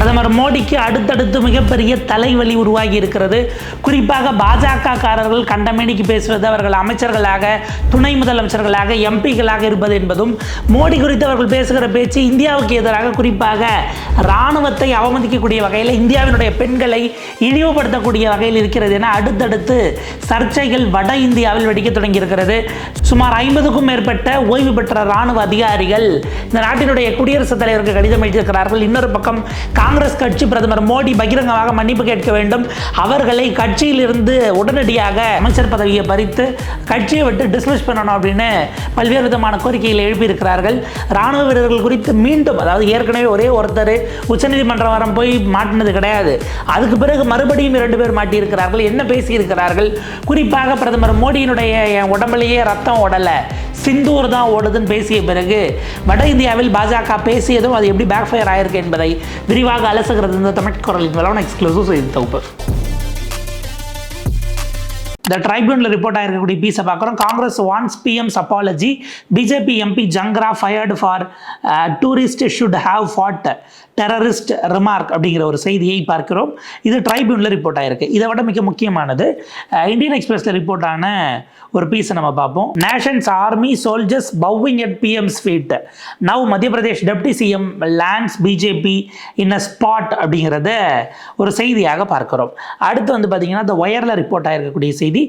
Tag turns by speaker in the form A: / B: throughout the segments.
A: பிரதமர் மோடிக்கு அடுத்தடுத்து மிகப்பெரிய தலைவலி உருவாகி இருக்கிறது. குறிப்பாக பாஜக காரர்கள் கண்டமேனிக்கு பேசுவது அவர்கள் அமைச்சர்களாக துணை முதலமைச்சர்களாக எம்பிக்களாக இருப்பது என்பதும் மோடி குறித்து அவர்கள் பேசுகிற பேச்சு இந்தியாவுக்கு எதிராக குறிப்பாக இராணுவத்தை அவமதிக்கக்கூடிய வகையில் இந்தியாவினுடைய பெண்களை இழிவுபடுத்தக்கூடிய வகையில் இருக்கிறது என அடுத்தடுத்து சர்ச்சைகள் வட இந்தியாவில் வெடிக்க தொடங்கி இருக்கிறது சுமார் ஐம்பதுக்கும் மேற்பட்ட ஓய்வு பெற்ற இராணுவ அதிகாரிகள் இந்த நாட்டினுடைய குடியரசுத் தலைவருக்கு கடிதம் எழுதியிருக்கிறார்கள். இன்னொரு பக்கம் காங்கிரஸ் கட்சி பிரதமர் மோடி பகிரங்கமாக மன்னிப்பு கேட்க வேண்டும். அவர்களை கட்சியிலிருந்து உடனடியாக அமைச்சர் பதவியை பறித்து கட்சியை விட்டு டிஸ்மிஸ் பண்ணணும் அப்படின்னு பல்வேறு விதமான கோரிக்கைகளை எழுப்பியிருக்கிறார்கள். ராணுவ வீரர்கள் குறித்து மீண்டும் அதாவது ஏற்கனவே ஒரே ஒருத்தர் உச்சநீதிமன்றம் வரம் போய் மாட்டினது கிடையாது. அதுக்கு பிறகு மறுபடியும் இரண்டு பேர் மாட்டியிருக்கிறார்கள். என்ன பேசியிருக்கிறார்கள்? குறிப்பாக பிரதமர் மோடியினுடைய என் உடம்புலேயே ரத்தம் ஓடலை. சிந்தூர் தான் ஓடுதுன்னு பேசிய பிறகு வட இந்தியாவில் பாஜக பேசியதும் அது எப்படி பேக் ஃபயர் ஆயிருக்கு என்பதை விரிவாக அலசுகிறது இந்த தமிழ் குரலின் மேலான எக்ஸ்க்ளூசிவ் செய்தி தொகுப்பு இந்த ட்ரைபியூனில் ரிப்போர்ட் ஆகிருக்கக்கூடிய பீஸை பார்க்குறோம் Congress wants PM's apology BJP MP Jangra fired for tourist should have fought terrorist remark அப்படிங்கிற ஒரு செய்தியை பார்க்கிறோம். இது ட்ரைபியூனில் ரிப்போர்ட் ஆகிருக்கு இதை விட மிக முக்கியமானது இந்தியன் எக்ஸ்பிரஸில் ரிப்போர்ட் ஆன ஒரு பீஸை நம்ம பார்ப்போம். Nation's army soldiers bowing at PM's feet now Madhya Pradesh deputy CM lands BJP in a spot அப்படிங்கிறத ஒரு செய்தியாக பார்க்கிறோம். அடுத்து வந்து பார்த்தீங்கன்னா இந்த ஒயரில் ரிப்போர்ட் ஆகிருக்கக்கூடிய செய்தி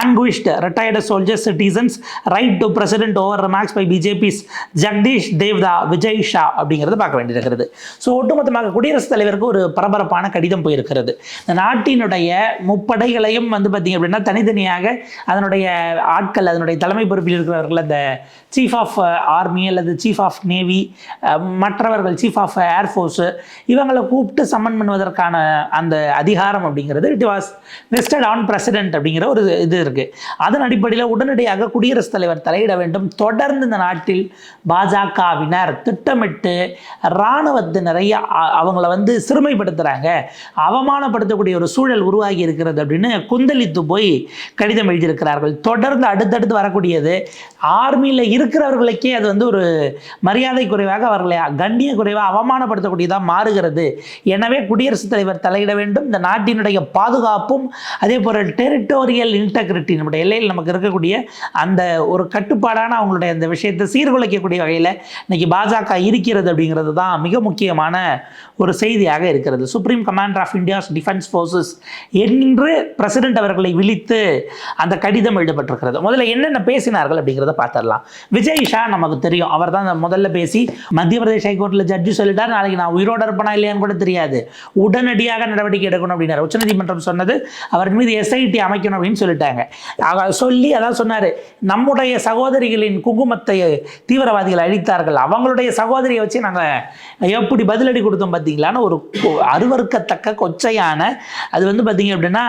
A: anguished retired soldiers citizens write to president over makes by BJP's Jagdish Devda Vijay Shah அப்படிங்கிறத பார்க்க வேண்டியிருக்கிறது. ஸோ ஒட்டுமொத்தமாக குடியரசுத் தலைவருக்கு ஒரு பரபரப்பான கடிதம் போயிருக்கிறது. இந்த நாட்டினுடைய முப்படைகளையும் வந்து பார்த்தீங்க அப்படின்னா தனித்தனியாக அதனுடைய ஆட்கள் அதனுடைய தலைமை பொறுப்பில் இருக்கிறவர்கள் அந்த சீஃப் ஆஃப் ஆர்மி அல்லது சீஃப் ஆஃப் நேவி மற்றவர்கள் சீஃப் ஆஃப் ஏர்ஃபோர்ஸு இவங்களை கூப்பிட்டு சம்மன் பண்ணுவதற்கான அந்த அதிகாரம் அப்படிங்கிறது it was vested on president அப்படிங்கிற ஒரு இது இருக்குது அதன் அடிப்படையில் உடனடியாக குடியரசுத் தலைவர் தலையிட வேண்டும். தொடர்ந்து இந்த நாட்டில் பாஜகவினர் திட்டமிட்டு இராணுவத்தினரை நிறைய அவங்கள வந்து சிறுமைப்படுத்துகிறாங்க அவமானப்படுத்தக்கூடிய ஒரு சூழல் உருவாகி இருக்கிறது அப்படின்னு குந்தளித்து போய் கடிதம் எழுதியிருக்கிறார்கள். தொடர்ந்து அடுத்தடுத்து வரக்கூடியது. ஆர்மியில் இருக்கிறவர்களுக்கே அது வந்து ஒரு மரியாதை குறைவாக அவர்களை கண்ணிய குறைவாக அவமானப்படுத்தக்கூடியதாக மாறுகிறது. எனவே குடியரசுத் தலைவர் தலையிட வேண்டும். இந்த நாட்டினுடைய பாதுகாப்பும் அதே போல் டெரிட்டோரியல் இன்டெகிரிட்டி நம்முடைய எல்லையில் நமக்கு இருக்கக்கூடிய அந்த ஒரு கட்டுப்பாடான அவங்களுடைய அந்த விஷயத்தை சீர்குலைக்கக்கூடிய வகையில் இன்னைக்கு பாஜக இருக்கிறது அப்படிங்கிறது தான் மிக முக்கியமான முக்கியமான ஒரு செய்தியாக இருக்கிறது. Supreme commander of India's defence forces என்று பிரசிடென்ட் அவர்களை விழித்து அந்த கடிதம் எழுதப்பட்டிருக்கிறது. முதல்ல என்னென்ன பேசினார்கள் அப்படிங்கிறத பார்த்துடலாம். விஜய் ஷா நமக்கு தெரியும். அவர் தான் முதல்ல பேசி மத்திய பிரதேஷ் ஹைகோர்ட்டில் ஜட்ஜு சொல்லிட்டார் நாளைக்கு நான் உயிரோட இருப்பேனா இல்லையான்னு கூட தெரியாது. உடனடியாக நடவடிக்கை எடுக்கணும் அப்படின்னாரு. உச்சநீதிமன்றம் சொன்னது அவர் மீது எஸ்ஐடி அமைக்கணும் அப்படின்னு சொல்லிட்டாங்க. சொல்லி அதான் சொன்னார் நம்முடைய சகோதரிகளின் குங்குமத்தை தீவிரவாதிகள் அழித்தார்கள். அவங்களுடைய சகோதரியை வச்சு நாங்கள் எப்படி பதிலடி கொடுத்தோம் பார்த்தீங்களான்னு ஒரு அருவறுக்கத்தக்க அருவருக்கத்தக்க கொச்சையான அது வந்து பார்த்தீங்க அப்படின்னா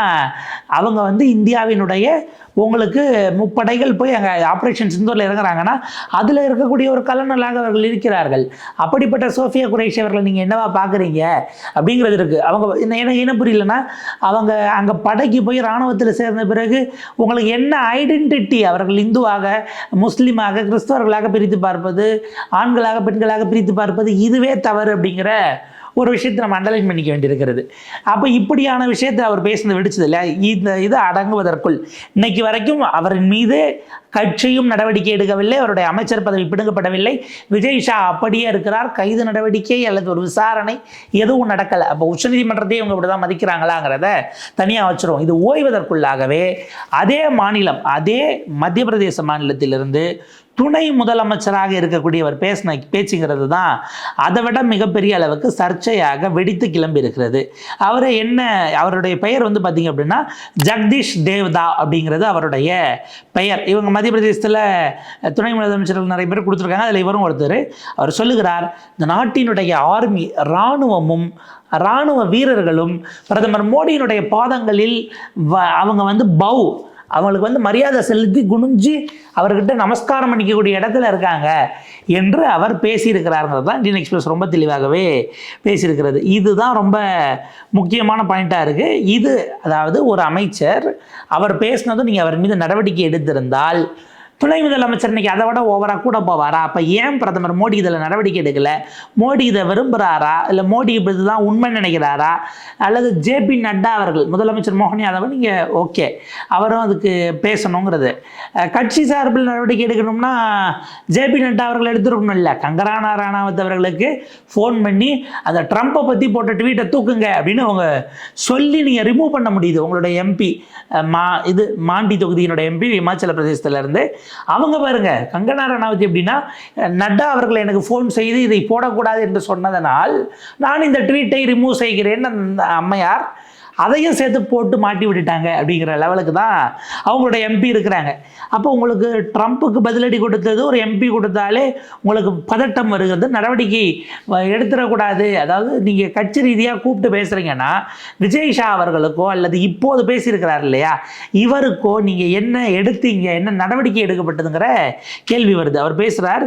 A: அவங்க வந்து இந்தியாவினுடைய உங்களுக்கு முப்படைகள் போய் அங்கே ஆப்ரேஷன் சிந்தூரில் இறங்குறாங்கன்னா அதில் இருக்கக்கூடிய ஒரு கலனலாக அவர்கள் இருக்கிறார்கள். அப்படிப்பட்ட சோஃபியா குரேஷி அவர்களை நீங்கள் என்னவா பார்க்குறீங்க அப்படிங்கிறது இருக்குது அவங்க என்ன எனக்கு என்ன புரியலன்னா அவங்க அங்கே படைக்கு போய் இராணுவத்தில் சேர்ந்த பிறகு உங்களுக்கு என்ன ஐடென்டிட்டி அவர்கள் இந்துவாக முஸ்லீமாக கிறிஸ்தவர்களாக பிரித்து பார்ப்பது ஆண்களாக பெண்களாக பிரித்து பார்ப்பது இதுவே தவறு அப்படிங்கிற ஒரு விஷயத்தை நம்ம அண்டர்லைன் பண்ணிக்க வேண்டியிருக்கிறது. அப்போ இப்படியான விஷயத்தை அவர் பேசுனது வெடிச்சது இல்லை இந்த இது அடங்குவதற்குள். இன்னைக்கு வரைக்கும் அவரின் மீது கட்சியும் நடவடிக்கை எடுக்கவில்லை அவருடைய அமைச்சர் பதவி பிடுங்கப்படவில்லை. விஜய் ஷா அப்படியே இருக்கிறார். கைது நடவடிக்கை அல்லது ஒரு விசாரணை எதுவும் நடக்கலை. அப்போ உச்சநீதிமன்றத்தையும் இவங்க இப்படி தான் மதிக்கிறாங்களாங்கிறத தனியாக வச்சிரும் இது ஓய்வதற்குள்ளாகவே அதே மாநிலம் அதே மத்திய பிரதேச மாநிலத்திலிருந்து துணை முதலமைச்சராக இருக்கக்கூடியவர் பேசின பேச்சுங்கிறது தான் அதை விட மிகப்பெரிய அளவுக்கு சர்ச்சையாக வெடித்து கிளம்பி இருக்கிறது. அவர் என்ன அவருடைய பெயர் வந்து பார்த்தீங்க அப்படின்னா ஜெகதீஷ் தேவ்தா அப்படிங்கிறது அவருடைய பெயர். இவங்க மத்திய பிரதேசத்தில் துணை முதலமைச்சர்கள் நிறைய பேர் கொடுத்துருக்காங்க. அதில் இவரும் ஒருத்தர். அவர் சொல்லுகிறார் இந்த நாட்டினுடைய ஆர்மி இராணுவமும் இராணுவ வீரர்களும் பிரதமர் மோடியினுடைய பாதங்களில் அவங்க வந்து பவ் அவங்களுக்கு வந்து மரியாதை செலுத்தி குனிஞ்சு அவர்கிட்ட நமஸ்காரம் பண்ணிக்கக்கூடிய இடத்துல இருக்காங்க என்று அவர் பேசியிருக்கிறாருங்கிறது தான் இந்தியன் எக்ஸ்பிரஸ் ரொம்ப தெளிவாகவே பேசியிருக்கிறது. இதுதான் ரொம்ப முக்கியமான பாயிண்ட்டாக இருக்குது இது அதாவது ஒரு அமைச்சர் அவர் பேசினதும் நீங்கள் அவர் மீது நடவடிக்கை எடுத்திருந்தால் துணை முதலமைச்சர் இன்னைக்கு அதை விட ஓவராக கூட போவாரா? அப்போ ஏன் பிரதமர் மோடி இதில் நடவடிக்கை எடுக்கல? மோடி இதை விரும்புகிறாரா இல்லை மோடி இதுதான் உண்மை நினைக்கிறாரா? அல்லது ஜேபி நட்டா அவர்கள் முதலமைச்சர் மோகன் யாதவ் நீங்கள் ஓகே அவரும் அதுக்கு பேசணுங்கிறது. கட்சி சார்பில் நடவடிக்கை எடுக்கணும்னா ஜேபி நட்டா அவர்கள் எடுத்துருக்கணும் இல்லை. கங்கரானா ராணாவத் அவர்களுக்கு ஃபோன் பண்ணி அந்த ட்ரம்ப்பை பற்றி போட்ட ட்வீட்டை தூக்குங்க அப்படின்னு அவங்க சொல்லி நீங்கள் ரிமூவ் பண்ண முடியுது. உங்களுடைய எம்பி மா இது மாண்டி தொகுதியினுடைய எம்பி இமாச்சல பிரதேசத்திலேருந்து. அவங்க பாருங்க கங்கனா ரணாவத் எப்படின்னா நட்டா அவர்கள் எனக்கு ஃபோன் செய்து இதை போடக்கூடாது என்று சொன்னதனால் நான் இந்த ட்வீட்டை ரிமூவ் செய்கிறேன் அந்த அம்மையார். அதையும் சேர்த்து போட்டு மாட்டி விட்டுட்டாங்க அப்படிங்கிற லெவலுக்கு தான் அவங்களோட எம்பி இருக்கிறாங்க. அப்போ உங்களுக்கு ட்ரம்ப்புக்கு பதிலடி கொடுத்தது ஒரு எம்பி கொடுத்தாலே உங்களுக்கு பதட்டம் வருகிறது நடவடிக்கை வ- எடுத்துடக்கூடாது. அதாவது நீங்கள் கட்சி ரீதியாக கூப்பிட்டு பேசுகிறீங்கன்னா விஜய் ஷா அவர்களுக்கோ அல்லது இப்போது பேசியிருக்கிறார் இல்லையா? இவருக்கோ நீங்கள் என்ன எடுத்தீங்க? என்ன நடவடிக்கை எடுக்கப்பட்டதுங்கிற கேள்வி வருது. அவர் பேசுகிறார்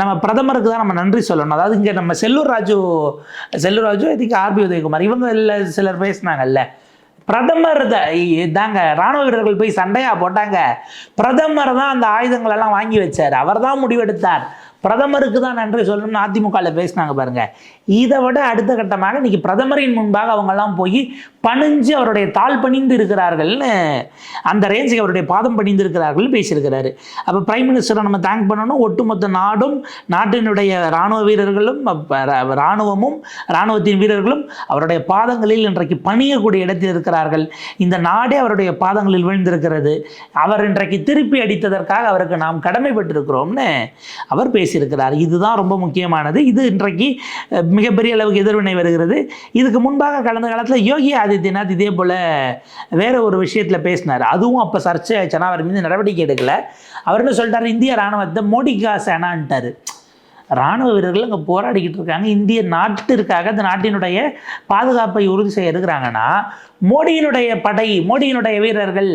A: நம்ம பிரதமருக்கு தான் நம்ம நன்றி சொல்லணும். அதாவது இங்கே நம்ம செல்லூர் ராஜு செல்லூர் ராஜு இதுக்கு ஆர்பி உதயகுமார் இவங்க இல்லை சிலர் பேசினாங்கல்ல. பிரதமர் தாங்க ராணுவ வீரர்கள் போய் சண்டையா போட்டாங்க. பிரதமர் தான் அந்த ஆயுதங்கள் எல்லாம் வாங்கி வச்சார். அவர் தான் முடிவெடுத்தார். பிரதமருக்கு தான் நன்றி சொல்லணும்னு அதிமுகவில் பேசினாங்க பாருங்க. இதை விட அடுத்த கட்டமாக இன்னைக்கு பிரதமரின் முன்பாக அவங்கெல்லாம் போய் பணிஞ்சு அவருடைய தாழ் பணிந்து இருக்கிறார்கள்னு அந்த ரேஞ்சுக்கு அவருடைய பாதம் பணிந்து இருக்கிறார்கள் பேசியிருக்கிறாரு. அப்போ பிரைம் மினிஸ்டரை நம்ம தேங்க் பண்ணணும். ஒட்டுமொத்த நாடும் நாட்டினுடைய இராணுவ வீரர்களும் இராணுவமும் இராணுவத்தின் வீரர்களும் அவருடைய பாதங்களில் இன்றைக்கு பணியக்கூடிய இடத்தில் இருக்கிறார்கள். இந்த நாடே அவருடைய பாதங்களில் விழுந்திருக்கிறது. அவர் இன்றைக்கு திருப்பி அடித்ததற்காக அவருக்கு நாம் கடமைப்பட்டிருக்கிறோம்னு அவர் பேசியிருக்கிறார். இதுதான் ரொம்ப முக்கியமானது. இது இன்றைக்கு மிகப்பெரிய அளவுக்கு எதிர்வினை வருகிறது. இதுக்கு முன்பாக கடந்த காலத்தில் யோகி ஆதித்யநாத் இதே போல் வேற ஒரு விஷயத்தில் பேசினார். அதுவும் அப்போ சர்ச்சை ஆயிடுச்சுன்னா அவர் மீது நடவடிக்கை எடுக்கல. அவர் என்ன சொல்லிட்டாரு? இந்திய ராணுவத்தை மோடிகா சேனான்ட்டாரு ராணுவ வீரர்கள் அங்கே போராடிக்கிட்டு இருக்காங்க. இந்திய நாட்டிற்காக அந்த நாட்டினுடைய பாதுகாப்பை உறுதி செய்ய இருக்கிறாங்கன்னா மோடியினுடைய படை மோடியினுடைய வீரர்கள்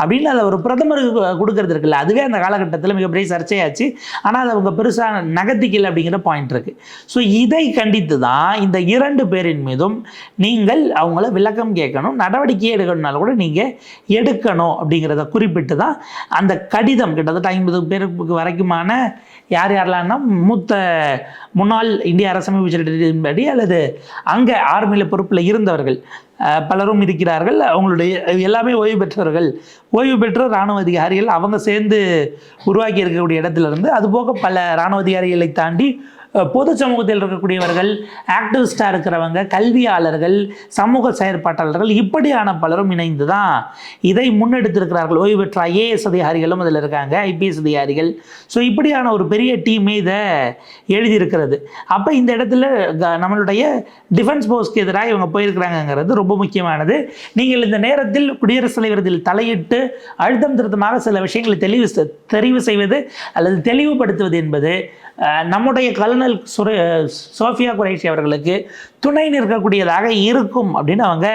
A: அப்படின்னு அதை ஒரு பிரதமருக்கு கொடுக்கறது இருக்குல்ல. அதுவே அந்த காலகட்டத்தில் மிகப்பெரிய சர்ச்சையாச்சு. ஆனால் அது அவங்க பெருசாக நகர்த்திக்கல அப்படிங்கிற பாயிண்ட் இருக்குது ஸோ இதை கண்டித்து தான் இந்த இரண்டு பேரின் மீதும் நீங்கள் அவங்கள விளக்கம் கேட்கணும் நடவடிக்கை எடுக்கணும்னால கூட நீங்கள் எடுக்கணும் அப்படிங்கிறத குறிப்பிட்டு தான் அந்த கடிதம் கிட்டத்தட்ட ஐம்பது பேருக்கு வரைக்குமான யார் யாரெல்லாம்னா மூத்த முன்னாள் இந்திய அரசமைப்பு படி அல்லது அங்கே ஆர்மியில் பொறுப்பில் இருந்தவர்கள் பலரும் இருக்கிறார்கள். அவங்களுடைய எல்லாமே ஓய்வு பெற்றவர்கள். ஓய்வு பெற்ற இராணுவ அதிகாரிகள் அவங்க சேர்ந்து உருவாக்கி இருக்கக்கூடிய இடத்துல இருந்து அதுபோக பல இராணுவ அதிகாரிகளை தாண்டி பொது சமூகத்தில் இருக்கக்கூடியவர்கள் ஆக்டிவிஸ்டாக இருக்கிறவங்க கல்வியாளர்கள் சமூக செயற்பாட்டாளர்கள் இப்படியான பலரும் இணைந்து தான் இதை முன்னெடுத்திருக்கிறார்கள். ஓய்வு பெற்ற ஐஏஎஸ் அதிகாரிகளும் அதில் இருக்காங்க ஐபிஎஸ் அதிகாரிகள். ஸோ இப்படியான ஒரு பெரிய டீமே இதை எழுதியிருக்கிறது. அப்போ இந்த இடத்துல க- நம்மளுடைய டிஃபென்ஸ் போர்ஸ்க்கு எதிராக இவங்க போயிருக்கிறாங்கங்கிறது ரொம்ப முக்கியமானது. நீங்கள் இந்த நேரத்தில் குடியரசுத் தலைவர் இதில் தலையிட்டு அழுத்தம் திருத்தமாக சில விஷயங்களை தெளிவு செ- தெரிவு செய்வது அல்லது தெளிவுபடுத்துவது என்பது நம்முடைய கல் கர்னல் சுரே சோஃபியா குரேஷி அவர்களுக்கு துணை நிற்கக்கூடியதாக இருக்கும் அப்படின்னு அவங்க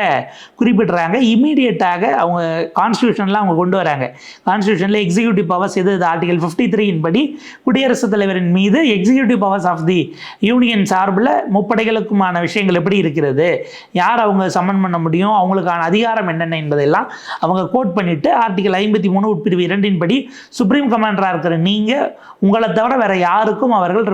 A: குறிப்பிடுறாங்க. இமீடியட்டாக அவங்க கான்ஸ்டியூஷனில் அவங்க கொண்டு வராங்க. கான்ஸ்டியூஷனில் எக்ஸிக்யூட்டிவ் பவர்ஸ் எது? ஆர்டிகல் ஃபிஃப்டி த்ரீயின் படி குடியரசுத் தலைவரின் மீது executive powers of the union சார்பில் முப்படைகளுக்குமான விஷயங்கள் எப்படி இருக்கிறது? யார் அவங்க சம்மன் பண்ண முடியும்? அவங்களுக்கான அதிகாரம் என்னென்ன என்பதெல்லாம் அவங்க கோட் பண்ணிவிட்டு ஆர்டிகல் ஐம்பத்தி மூணு உட்பிரிவு இரண்டின் படி சுப்ரீம் கமாண்டராக இருக்கிற நீங்கள் உங்களை தவிர வேறு யாருக்கும் அவர்கள்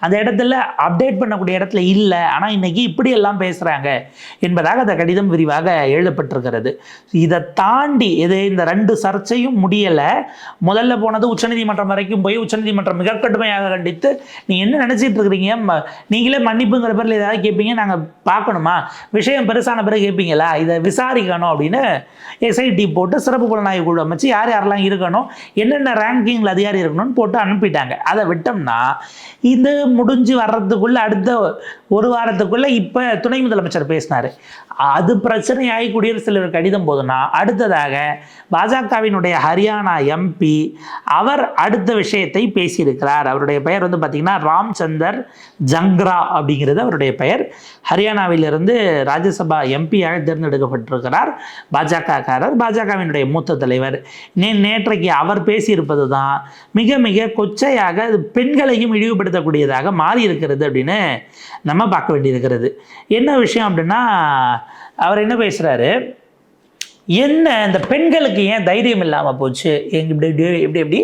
A: அந்த இடத்துல அப்டேட் பண்ணக்கூடிய இடத்துல இல்லை. ஆனால் இன்னைக்கு இப்படி எல்லாம் பேசுகிறாங்க என்பதாக அந்த கடிதம் விரிவாக எழுதப்பட்டிருக்கிறது. இதை தாண்டி இது இந்த ரெண்டு சர்ச்சையும் முடியலை. முதல்ல போனது உச்சநீதிமன்றம் வரைக்கும் போய் உச்சநீதிமன்றம் மிக கடுமையாக கண்டித்து நீ என்ன நினச்சிட்டு இருக்கிறீங்க? ம- நீங்களே மன்னிப்புங்கிற பேரில் ஏதாவது கேட்பீங்க நாங்கள் பார்க்கணுமா? விஷயம் பெருசான பிறகு கேட்பீங்களா இதை விசாரிக்கணும் அப்படின்னு எஸ்ஐடி போட்டு சிறப்பு புலனாய்வு குழு அமைச்சு யார் யாரெல்லாம் இருக்கணும் என்னென்ன ரேங்கிங்கில் அதிகாரி இருக்கணும்னு போட்டு அனுப்பிட்டாங்க. அதை விட்டோம்னா இந்த முடிஞ்சு வர்றதுக்குள்ளே அடுத்த ஒரு வாரத்துக்குள்ளே இப்போ துணை முதலமைச்சர் பேசினார். அது பிரச்சனையாகி குடியரசுத் தலைவர் கடிதம் போதுன்னா அடுத்ததாக பாஜகவினுடைய ஹரியானா எம்பி அவர் அடுத்த விஷயத்தை பேசியிருக்கிறார். அவருடைய பெயர் வந்து பார்த்திங்கன்னா ராம்சந்தர் ஜங்க்ரா அப்படிங்கிறது அவருடைய பெயர். ஹரியானாவிலிருந்து ராஜ்யசபா எம்பியாக தேர்ந்தெடுக்கப்பட்டிருக்கிறார் பாஜகக்காரர் பாஜகவினுடைய மூத்த தலைவர். நே நேற்றைக்கு அவர் பேசியிருப்பது தான் மிக மிக கொச்சையாக பெண்களையும் பெண்களையும் கூடியதாக மாறி இருக்கிறது அப்படின்னு நம்ம பார்க்க வேண்டியிருக்கிறது. என்ன விஷயம் அப்படின்னா அவர் என்ன பேசுகிறாரு என்ன இந்த பெண்களுக்கு ஏன் தைரியம் இல்லாமல் போச்சு? எங்க இப்படி இப்படி எப்படி எப்படி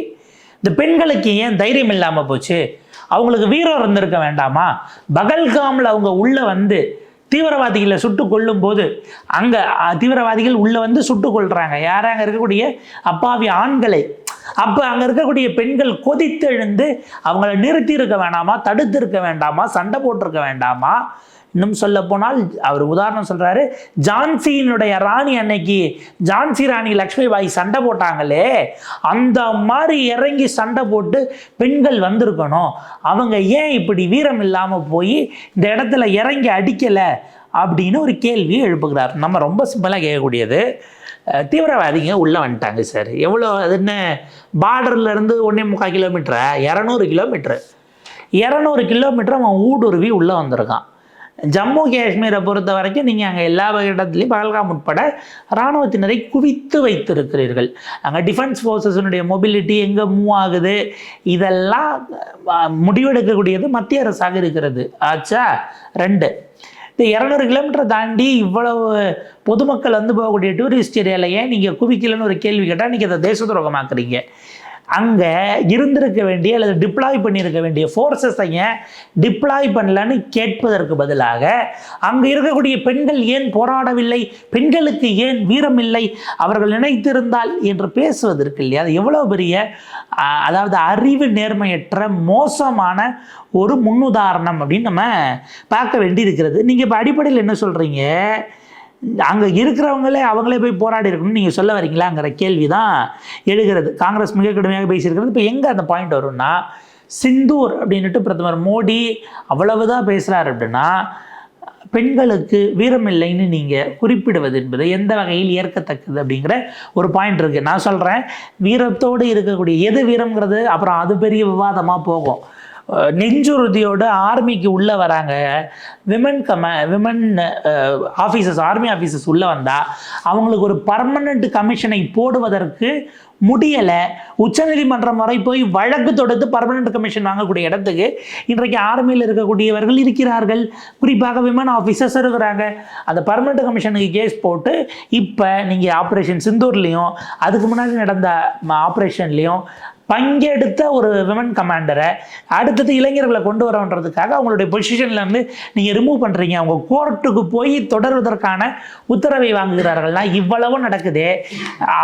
A: இந்த பெண்களுக்கு ஏன் தைரியம் இல்லாமல் போச்சு? அவங்களுக்கு வீரம் இருந்திருக்க வேண்டாமா? பகல்காமில் அவங்க உள்ளே வந்து தீவிரவாதிகளை சுட்டு கொல்லும் போது அங்கே தீவிரவாதிகள் உள்ளே வந்து சுட்டு கொள்கிறாங்க யாராங்க இருக்கக்கூடிய அப்பாவி ஆண்களை? அப்போ அங்கே இருக்கக்கூடிய பெண்கள் கொதித்தெழுந்து அவங்கள நிறுத்தி இருக்க வேண்டாமா தடுத்து இருக்க வேண்டாமா சண்டை போட்டிருக்க வேண்டாமா? இன்னும் சொல்ல போனால் அவர் உதாரணம் சொல்கிறாரு ஜான்சியினுடைய ராணி அன்னைக்கு ஜான்சி ராணி லக்ஷ்மி பாய் சண்டை போட்டாங்களே அந்த மாதிரி இறங்கி சண்டை போட்டு பெண்கள் வந்திருக்கணும். அவங்க ஏன் இப்படி வீரம் இல்லாமல் போய் இந்த இடத்துல இறங்கி அடிக்கலை? அப்படின்னு ஒரு கேள்வியை எழுப்புகிறார். நம்ம ரொம்ப சிம்பிளாக கேட்கக்கூடியது தீவிரவாதிங்க உள்ளே வந்துட்டாங்க சார் எவ்வளோ அது என்ன பார்டர்லேருந்து ஒன்றே முக்கால் கிலோமீட்டரா இரநூறு கிலோமீட்ரு இரநூறு கிலோமீட்டர் அவன் ஊடுருவி உள்ளே வந்திருக்கான். ஜம்மு காஷ்மீரை பொறுத்த வரைக்கும் நீங்கள் அங்கே எல்லா இடத்துலையும் பகல்காம் உட்பட இராணுவத்தினரை குவித்து வைத்திருக்கிறீர்கள். அங்கே டிஃபென்ஸ் ஃபோர்ஸஸினுடைய மொபிலிட்டி எங்கே மூவ் ஆகுது? இதெல்லாம் முடிவெடுக்கக்கூடியது மத்திய அரசாக இருக்கிறது. ஆச்சா? ரெண்டு. இந்த இரநூறு கிலோமீட்டர் தாண்டி இவ்வளவு பொதுமக்கள் வந்து போகக்கூடிய டூரிஸ்ட் ஏரியாவில் ஏன் நீங்கள் குவிக்கலன்னு ஒரு கேள்வி கேட்டால் நீங்கள் அதை தேச துரோகமாக்குறீங்க. அங்கே இருந்திருக்க வேண்டிய அல்லது டிப்ளாய் பண்ணியிருக்க வேண்டிய ஃபோர்ஸஸை டிப்ளாய் பண்ணலன்னு கேட்பதற்கு பதிலாக அங்கே இருக்கக்கூடிய பெண்கள் ஏன் போராடவில்லை? பெண்களுக்கு ஏன் வீரம் இல்லை? அவர்கள் நினைத்திருந்தால் என்று பேசுவதற்கு இல்லையா? அது எவ்வளோ பெரிய அதாவது அறிவு நேர்மையற்ற மோசமான ஒரு முன்னுதாரணம் அப்படின்னு நம்ம பார்க்க வேண்டி இருக்கிறது நீங்கள் இப்போ அடிப்படையில் என்ன சொல்கிறீங்க அங்கே இருக்கிறவங்களே அவங்களே போய் போராடி இருக்கணும்னு நீங்கள் சொல்ல வரீங்களாங்கிற கேள்வி தான் எழுகிறது. காங்கிரஸ் மிக கடுமையாக பேசியிருக்கிறது. இப்போ எங்கே அந்த பாயிண்ட் வரும்னா சிந்தூர் அப்படின்ட்டு பிரதமர் மோடி அவ்வளவுதான் பேசுகிறார் அப்படின்னா பெண்களுக்கு வீரம் இல்லைன்னு நீங்கள் குறிப்பிடுவது என்பது எந்த வகையில் ஏற்கத்தக்கது அப்படிங்கிற ஒரு பாயிண்ட் இருக்குது நான் சொல்கிறேன் வீரத்தோடு இருக்கக்கூடிய எது வீரம்ங்கிறது அப்புறம் அது பெரிய விவாதமாக போகும். நெஞ்சுறுதியோட ஆர்மிக்கு உள்ளே வராங்க. விமன் கம விமன் ஆஃபீஸர்ஸ் ஆர்மி ஆஃபீஸர்ஸ் உள்ளே வந்தால் அவங்களுக்கு ஒரு பர்மனண்ட் கமிஷனை போடுவதற்கு முடியலை. உச்சநீதிமன்றம் வரை போய் வழக்கு தொடுத்து பர்மனண்ட் கமிஷன் வாங்கக்கூடிய இடத்துக்கு இன்றைக்கு ஆர்மியில் இருக்கக்கூடியவர்கள் இருக்கிறார்கள். குறிப்பாக விமன் ஆஃபீஸர்ஸ் இருக்கிறாங்க. அந்த பர்மனண்ட் கமிஷனுக்கு கேஸ் போட்டு இப்போ நீங்கள் ஆப்ரேஷன் சிந்தூர்லேயும் அதுக்கு முன்னாடி நடந்த ஆப்ரேஷன்லேயும் பங்கெடுத்த ஒரு விமன் கமாண்டரை அடுத்தது இளைஞர்களை கொண்டு வரோன்றதுக்காக அவங்களுடைய பொசிஷன்லேருந்து நீங்கள் ரிமூவ் பண்ணுறீங்க அவங்க கோர்ட்டுக்கு போய் தொடர்வதற்கான உத்தரவை வாங்குகிறார்கள்னா இவ்வளவு நடக்குதே.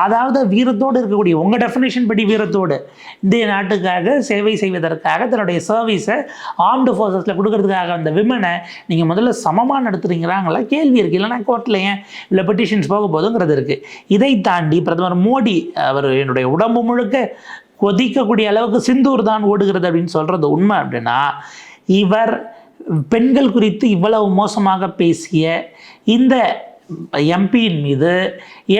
A: அதாவது வீரத்தோடு இருக்கக்கூடிய உங்கள் டெஃபினேஷன் படி வீரத்தோடு இந்திய நாட்டுக்காக சேவை செய்வதற்காக தன்னுடைய சர்வீஸை ஆர்ம்டு ஃபோர்ஸஸில் கொடுக்கறதுக்காக அந்த விமனை நீங்கள் முதல்ல சமமாக நடத்துறீங்களாங்களா கேள்வி இருக்குது இல்லைன்னா கோர்ட்டில் ஏன் இவ்வளோ பெட்டிஷன்ஸ் போக போதுங்கிறது இருக்குது இதை தாண்டி பிரதமர் மோடி அவர் என்னுடைய உடம்பு முழுக்க கொதிக்கக்கூடிய அளவுக்கு சிந்தூர் தான் ஓடுகிறது அப்படின்னு சொல்கிறது உண்மை அப்படின்னா இவர் பெண்கள் குறித்து இவ்வளவு மோசமாக பேசிய இந்த எம்பியின் மீது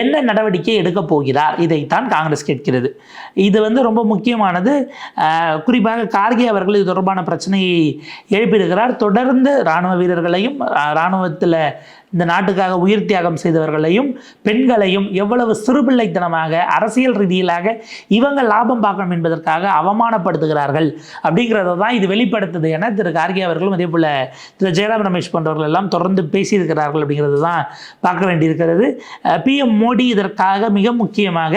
A: என்ன நடவடிக்கை எடுக்கப் போகிறார் இதைத்தான் காங்கிரஸ் கேட்கிறது. இது வந்து ரொம்ப முக்கியமானது. குறிப்பாக கார்கே அவர்கள் இது தொடர்பான பிரச்சனையை எழுப்பியிருக்கிறார். தொடர்ந்து இராணுவ வீரர்களையும் இராணுவத்தில் இந்த நாட்டுக்காக உயிர் தியாகம் செய்தவர்களையும் பெண்களையும் எவ்வளவு சிறுபிள்ளைத்தனமாக அரசியல் ரீதியிலாக இவங்க லாபம் பார்க்கணும் என்பதற்காக அவமானப்படுத்துகிறார்கள் அப்படிங்கிறத தான் இது வெளிப்படுத்துது என திரு கார்கே அவர்களும் அதே போல் திரு ஜெயராம் ரமேஷ் போன்றவர்கள் எல்லாம் தொடர்ந்து பேசியிருக்கிறார்கள் அப்படிங்கிறது தான் பார்க்க வேண்டியிருக்கிறது. பிஎம் மோடி இதற்காக மிக முக்கியமாக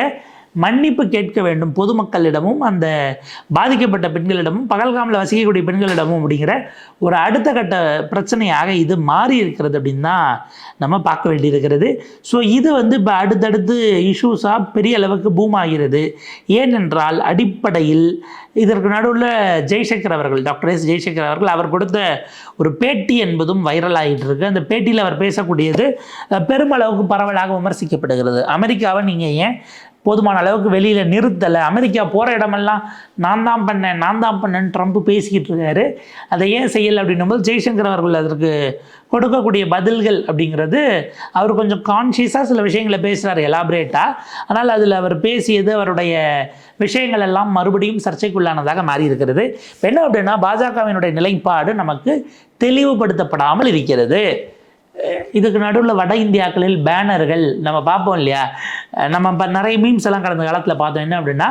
A: மன்னிப்பு கேட்க வேண்டும் பொதுமக்களிடமும் அந்த பாதிக்கப்பட்ட பெண்களிடமும் பகல்காமில் வசிக்கக்கூடிய பெண்களிடமும் அப்படிங்கிற ஒரு அடுத்த கட்ட பிரச்சனையாக இது மாறி இருக்கிறது அப்படின்னு தான் நம்ம பார்க்க வேண்டியிருக்கிறது. ஸோ இது வந்து இப்போ அடுத்தடுத்து இஷ்யூஸாக பெரிய அளவுக்கு பூம் ஆகிறது. ஏனென்றால் அடிப்படையில் இதற்கு நடுவில் ஜெய்சங்கர் அவர்கள் டாக்டர் எஸ் ஜெய்சங்கர் அவர்கள் அவர் கொடுத்த ஒரு பேட்டி என்பதும் வைரல் ஆகிட்டு இருக்கு. அந்த பேட்டியில் அவர் பேசக்கூடியது பெருமளவுக்கு பரவலாக விமர்சிக்கப்படுகிறது. அமெரிக்காவை நீங்கள் ஏன் போதுமான அளவுக்கு வெளியில் நிறுத்தலை. அமெரிக்கா போகிற இடமெல்லாம் நான் தான் பண்ணேன் நான் தான் பண்ணேன்னு ட்ரம்ப் பேசிக்கிட்டு இருக்காரு. அதை ஏன் செய்யலை அப்படின்னும்போது ஜெய்சங்கர் அவர்கள் அதற்கு கொடுக்கக்கூடிய பதில்கள் அப்படிங்கிறது அவர் கொஞ்சம் கான்ஷியஸாக சில விஷயங்களை பேசுகிறார் எலாபரேட்டாக ஆனால் அதில் அவர் பேசியது அவருடைய விஷயங்கள் எல்லாம் மறுபடியும் சர்ச்சைக்குள்ளானதாக மாறி இருக்கிறது என்ன அப்படின்னா பாஜகவினுடைய நிலைப்பாடு நமக்கு தெளிவுபடுத்தப்படாமல் இருக்கிறது. இதுக்கு நடுவில் வட இந்தியாக்களில் பேனர்கள் நம்ம பார்ப்போம் இல்லையா? நம்ம இப்போ நிறைய மீம்ஸ் எல்லாம் கடந்த காலத்தில் பார்த்தோம். என்ன அப்படின்னா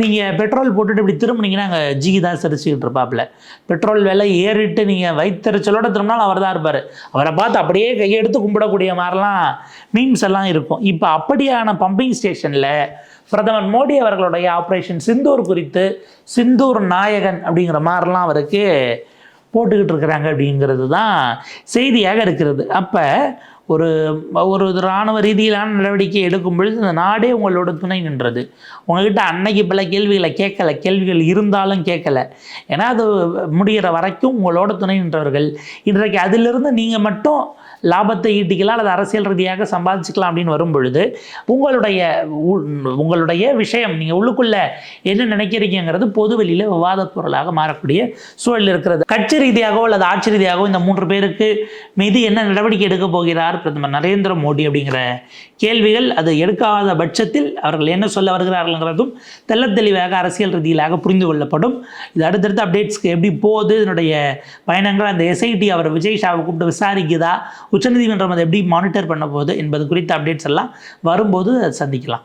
A: நீங்கள் பெட்ரோல் போட்டுட்டு இப்படி திரும்பினீங்கன்னா அங்கே ஜி தான் சிரிச்சுக்கிட்டு இருப்பாப்புல. பெட்ரோல் விலை ஏறிட்டு நீங்கள் வைத்தறிச்சலோட திரும்பினாலும் அவர் தான் இருப்பார். அவரை பார்த்து அப்படியே கையெடுத்து கும்பிடக்கூடிய மாதிரிலாம் மீம்ஸ் எல்லாம் இருக்கும். இப்போ அப்படியான பம்பிங் ஸ்டேஷனில் பிரதமர் மோடி அவர்களுடைய ஆப்ரேஷன் சிந்தூர் குறித்து சிந்தூர் நாயகன் அப்படிங்கிற மாதிரிலாம் அவருக்கு போட்டுக்கிட்டு இருக்கிறாங்க அப்படிங்கிறது தான் செய்தியாக இருக்கிறது. அப்போ ஒரு ஒரு இராணுவ ரீதியிலான நடவடிக்கை எடுக்கும் பொழுது இந்த நாடே உங்களோட துணை நின்றது. உங்ககிட்ட அன்னைக்கு பல கேள்விகளை கேட்கல கேள்விகள் இருந்தாலும் கேட்கல. ஏன்னா அது முடிகிற வரைக்கும் உங்களோட துணை நின்றவர்கள். இன்றைக்கு அதிலிருந்து நீங்கள் மட்டும் லாபத்தை ஈட்டிக்கலாம் அல்லது அரசியல் ரீதியாக சம்பாதிச்சுக்கலாம் அப்படின்னு வரும் பொழுது உங்களுடைய உ- உங்களுடைய விஷயம் நீங்கள் உள்ளுக்குள்ள என்ன நினைக்கிறீங்கிறது பொதுவெளியில் விவாத பொருளாக மாறக்கூடிய சூழல் இருக்கிறது. கட்சி ரீதியாகவோ அல்லது ஆட்சி ரீதியாகவோ இந்த மூன்று பேருக்கு மீது என்ன நடவடிக்கை எடுக்க போகிறார் பிரதமர் நரேந்திர மோடி அப்படிங்கிற கேள்விகள் அது எடுக்காத பட்சத்தில் அவர்கள் என்ன சொல்ல வருகிறார்கள்ங்கிறதும் தெல்ல தெளிவாக அரசியல் ரீதியிலாக புரிந்து கொள்ளப்படும். இது அடுத்தடுத்த அப்டேட்ஸ்க்கு எப்படி போகுது இதனுடைய பயணங்கள் அந்த எஸ்ஐடி அவர் விஜய் ஷாவை கூப்பிட்டு விசாரிக்குதா உச்சநீதிமன்றம் அதை எப்படி மானிட்டர் பண்ண போகுது என்பது குறித்த அப்டேட்ஸ் எல்லாம் வரும்போது சந்திக்கலாம்.